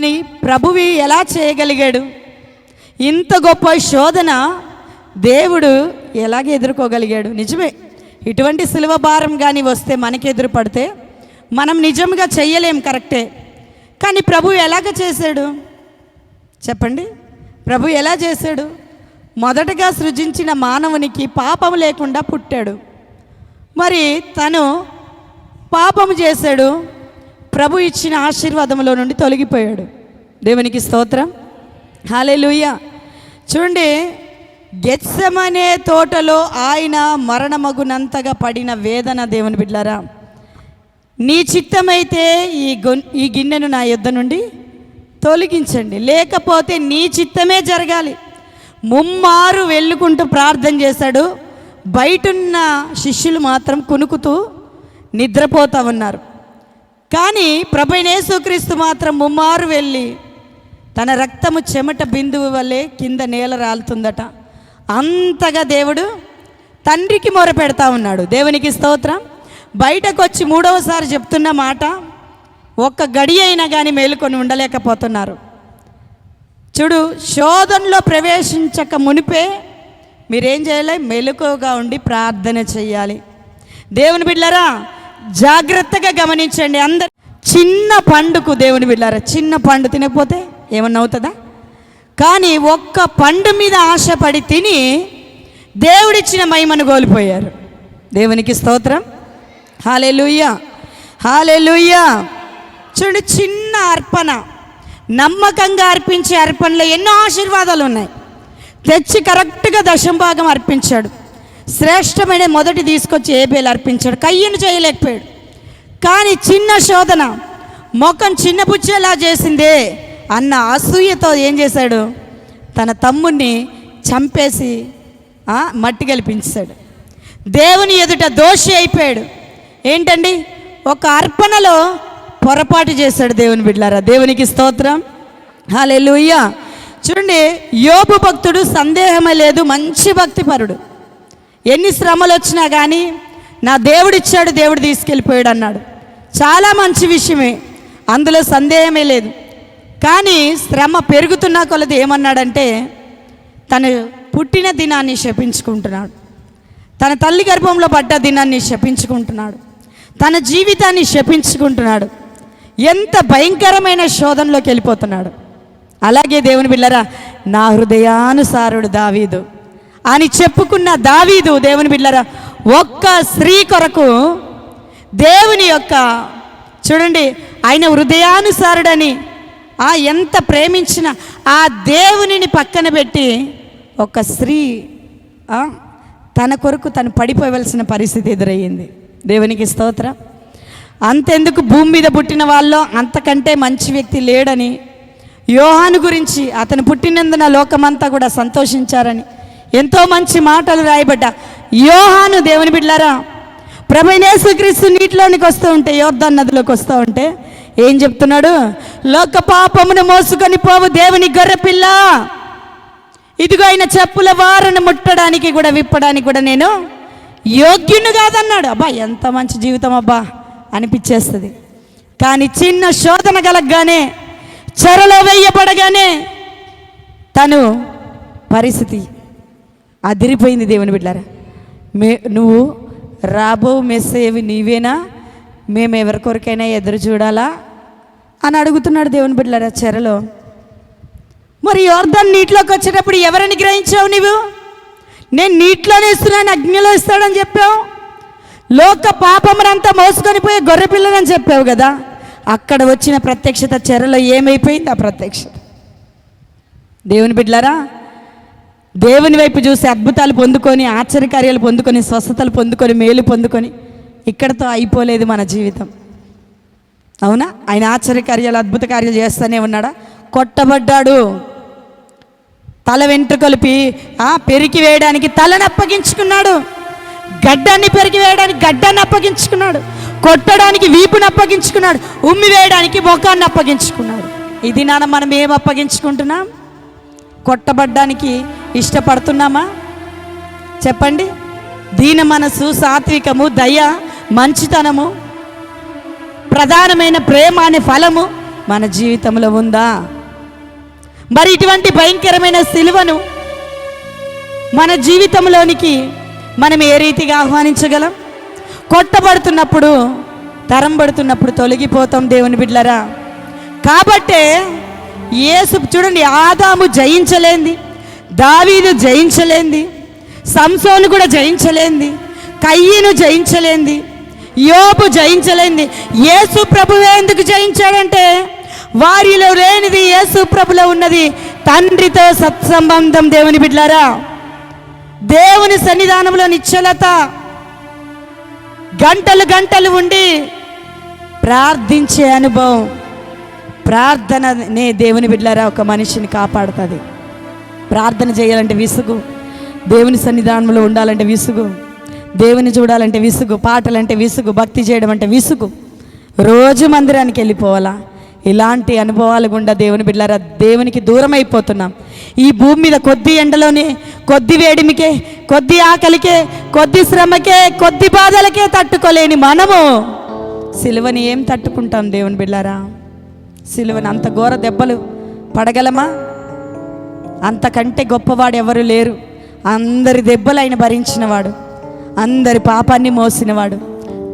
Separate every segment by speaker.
Speaker 1: కానీ ప్రభువి ఎలా చేయగలిగాడు? ఇంత గొప్ప శోధన దేవుడు ఎలాగ ఎదుర్కోగలిగాడు? నిజమే. ఇటువంటి సులభ భారం కానీ వస్తే మనకి ఎదురు పడితే మనం నిజంగా చెయ్యలేం కరెక్టే. కానీ ప్రభు ఎలాగ చేశాడు? చెప్పండి. ప్రభు ఎలా చేశాడు? మొదటగా సృజించిన మానవునికి పాపం లేకుండా పుట్టాడు. మరి తను పాపము చేశాడు? ప్రభు ఇచ్చిన ఆశీర్వాదంలో నుండి తొలగిపోయాడు. దేవునికి స్తోత్రం. హాలేలుయ్య చూడండి గెత్సమనే తోటలో ఆయన మరణమగునంతగా పడిన వేదన దేవుని బిడ్డారా నీ చిత్తమైతే ఈ గొ ఈ గిన్నెను నా యుద్ధ నుండి తొలగించండి. లేకపోతే నీ చిత్తమే జరగాలి. ముమ్మారు వెళ్ళుకుంటూ ప్రార్థన చేశాడు. బయటున్న శిష్యులు మాత్రం కునుకుతూ నిద్రపోతా ఉన్నారు. కానీ ప్రభైనేసుక్రీస్తు మాత్రం ముమ్మారు వెళ్ళి తన రక్తము చెమట బిందువు వల్లే కింద నేల రాలుతుందట. అంతగా దేవుడు తండ్రికి మొర పెడతా ఉన్నాడు. దేవునికి స్తోత్రం. బయటకు వచ్చి మూడవసారి చెప్తున్న మాట ఒక్క గడి అయినా కానీ మేలుకొని ఉండలేకపోతున్నారు. చూడు శోధనలో ప్రవేశించక మునిపే మీరేం చేయాలి? మెలకుగా ఉండి ప్రార్థన చేయాలి. దేవుని బిడ్డరా జాగ్రత్తగా గమనించండి. అందరు చిన్న పండుకు దేవుని వెళ్ళారా చిన్న పండు తినకపోతే ఏమన్నా అవుతుందా? కానీ ఒక్క పండు మీద ఆశపడి తిని దేవుడిచ్చిన మహిమను కోల్పోయారు. దేవునికి స్తోత్రం. హాలెలుయ్యా హాలెలుయ్యా చూడండి చిన్న అర్పణ నమ్మకంగా అర్పించే అర్పణలో ఎన్నో ఆశీర్వాదాలు ఉన్నాయి. తెచ్చి కరెక్ట్గా దశంభాగం అర్పించాడు. శ్రేష్టమైన మొదటి తీసుకొచ్చి ఏబేలు అర్పించాడు. కయ్యను చేయలేకపోయాడు. కానీ చిన్న శోధన ముఖం చిన్నపుచ్చేలా చేసిందే అన్న అసూయతో ఏం చేశాడు? తన తమ్ముణ్ణి చంపేసి మట్టి గెలిపించాడు దేవుని ఎదుట దోషి అయిపోయాడు. ఏంటండి? ఒక అర్పణలో పొరపాటు చేశాడు దేవుని బిడ్డారా దేవునికి స్తోత్రం. హాలెలుయ్య చూడండి యోబు భక్తుడు సందేహమే లేదు మంచి భక్తిపరుడు. ఎన్ని శ్రమలు వచ్చినా కానీ నా దేవుడిచ్చాడు దేవుడు తీసుకెళ్ళిపోయాడు అన్నాడు. చాలా మంచి విషయమే. అందులో సందేహమే లేదు. కానీ శ్రమ పెరుగుతున్న కొలది ఏమన్నాడంటే తను పుట్టిన దినాన్ని శపించుకుంటున్నాడు. తన తల్లి గర్భంలో పడ్డ దినాన్ని శపించుకుంటున్నాడు. తన జీవితాన్ని శపించుకుంటున్నాడు. ఎంత భయంకరమైన శోధనలోకి వెళ్ళిపోతున్నాడు. అలాగే దేవుని బిళ్ళరా నా హృదయానుసారుడు దావీదు. అని చెప్పుకున్న దావీదు దేవుని బిడ్డరా ఒక్క స్త్రీ కొరకు దేవుని యొక్క చూడండి ఆయన హృదయానుసారుడని ఆ ఎంత ప్రేమించిన ఆ దేవునిని పక్కన పెట్టి ఒక స్త్రీ తన కొరకు తను పడిపోవలసిన పరిస్థితి ఎదురయ్యింది. దేవునికి స్తోత్రం. అంతెందుకు భూమి మీద పుట్టిన వాళ్ళు అంతకంటే మంచి వ్యక్తి లేడని యోహాను గురించి అతను పుట్టినందున లోకమంతా కూడా సంతోషించారని ఎంతో మంచి మాటలు రాయబడ్డ. యోహాను దేవుని బిడ్లారా ప్రభైనేసుక్రీస్తు నీటిలోనికి వస్తూ ఉంటే యోర్ధన్ నదిలోకి వస్తూ ఉంటే ఏం చెప్తున్నాడు? లోక పాపమును మోసుకొని పోవు దేవుని గొర్రెపిల్ల. ఇదిగో ఆయన చెప్పుల వారను ముట్టడానికి కూడా విప్పడానికి కూడా నేను యోగ్యుని కాదన్నాడు. అబ్బా ఎంత మంచి జీవితం అబ్బా అనిపించేస్తుంది. కానీ చిన్న శోధన కలగగానే చెరలో వెయ్యబడగానే తను పరిస్థితి అదిరిపోయింది దేవుని బిడ్డారా. మే నువ్వు రాబో మెస్సేవి నీవేనా? మేము ఎవరి కొరకైనా ఎదురు చూడాలా? అని అడుగుతున్నాడు దేవుని బిడ్డారా చెరలో. మరి యోర్ధన్ నీటిలోకి వచ్చేటప్పుడు ఎవరిని గ్రహించావు నీవు? నేను నీటిలోనే ఇస్తున్నాను అగ్నిలో ఇస్తాడని చెప్పావు. లోక పాపమునంతా మోసుకొని పోయి గొర్రె పిల్లనని చెప్పావు కదా. అక్కడ వచ్చిన ప్రత్యక్షత చెరలో ఏమైపోయింది ఆ ప్రత్యక్షత? దేవుని బిడ్డలారా దేవుని వైపు చూసి అద్భుతాలు పొందుకొని ఆశ్చర్యకార్యాలు పొందుకొని స్వస్థతలు పొందుకొని మేలు పొందుకొని ఇక్కడతో అయిపోలేదు మన జీవితం. అవునా? ఆయన ఆశ్చర్యకార్యాలు అద్భుత కార్యాలు చేస్తూనే ఉన్నాడా? కొట్టబడ్డాడు. తల వెంట్రుకలిపి ఆ పెరికి వేయడానికి తలని అప్పగించుకున్నాడు. గడ్డాన్ని పెరికి వేయడానికి గడ్డాన్ని అప్పగించుకున్నాడు. కొట్టడానికి వీపుని అప్పగించుకున్నాడు. ఉమ్మి వేయడానికి ముఖాన్ని అప్పగించుకున్నాడు. ఇది నాన్న మనం ఏం అప్పగించుకుంటున్నాం? కొట్టబడ్డానికి ఇష్టపడుతున్నామా? చెప్పండి. దీన మనసు సాత్వికము దయ మంచితనము ప్రధానమైన ప్రేమ అనే ఫలము మన జీవితంలో ఉందా? మరి ఇటువంటి భయంకరమైన సిలువను మన జీవితంలోనికి మనం ఏ రీతిగా ఆహ్వానించగలం? కొట్టబడుతున్నప్పుడు తరం పడుతున్నప్పుడు తొలగిపోతాం దేవుని బిడ్లరా కాబట్టే ఏసు చూడండి ఆదాము జయించలేంది. దావీదు జయించలేంది సంసోను కూడా జయించలేంది కయ్యను జయించలేంది యోపు జయించలేంది. యేసు ప్రభువే ఎందుకు జయించాడంటే వారిలో లేనిది యేసు ప్రభులో ఉన్నది తండ్రితో సత్సంబంధం దేవుని బిడ్లారా. దేవుని సన్నిధానంలో నిశ్చలత గంటలు గంటలు ఉండి ప్రార్థించే అనుభవం ప్రార్థననే దేవుని బిడ్డలారా ఒక మనిషిని కాపాడుతుంది. ప్రార్థన చేయాలంటే విసుగు. దేవుని సన్నిధానంలో ఉండాలంటే విసుగు. దేవుని చూడాలంటే విసుగు. పాటలంటే విసుగు. భక్తి చేయడం అంటే విసుగు. రోజు మందిరానికి వెళ్ళిపోవాలా? ఇలాంటి అనుభవాలు గుండా దేవుని బిడ్డారా దేవునికి దూరం అయిపోతున్నాం ఈ భూమి మీద కొద్ది ఎండలోనే కొద్ది వేడిమికే కొద్ది ఆకలికే కొద్ది శ్రమకే కొద్ది బాధలకే తట్టుకోలేని మనము. సిలువని ఏం తట్టుకుంటాం దేవుని బిడ్డారా సిలువని అంత ఘోర దెబ్బలు పడగలమా? అంతకంటే గొప్పవాడు ఎవరు లేరు. అందరి దెబ్బలు ఆయన భరించినవాడు. అందరి పాపాన్ని మోసినవాడు.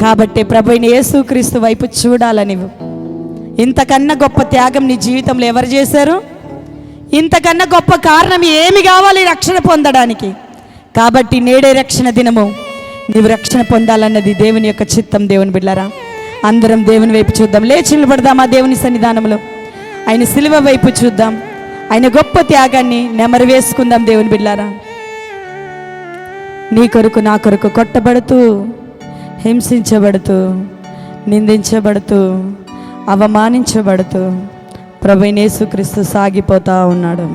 Speaker 1: కాబట్టి ప్రభుని యేసుక్రీస్తు వైపు చూడాలని ఇంతకన్నా గొప్ప త్యాగం నీ జీవితంలో ఎవరు చేశారు? ఇంతకన్నా గొప్ప కారణం ఏమి కావాలి రక్షణ పొందడానికి? కాబట్టి నేడే రక్షణ దినము. నీవు రక్షణ పొందాలన్నది దేవుని యొక్క చిత్తం దేవుని బిడ్డారా అందరం దేవుని వైపు చూద్దాం. లేచి నిలబడదాం ఆ దేవుని సన్నిధానంలో? ఆయన సిలువ వైపు చూద్దాం. ఆయన గొప్ప త్యాగాన్ని నెమరు వేసుకుందాం దేవుని బిడ్డారా నీ కొరకు నా కొరకు కొట్టబడుతూ హింసించబడుతూ నిందించబడుతూ అవమానించబడుతూ ప్రభు నేసుక్రీస్తు సాగిపోతా ఉన్నాడు.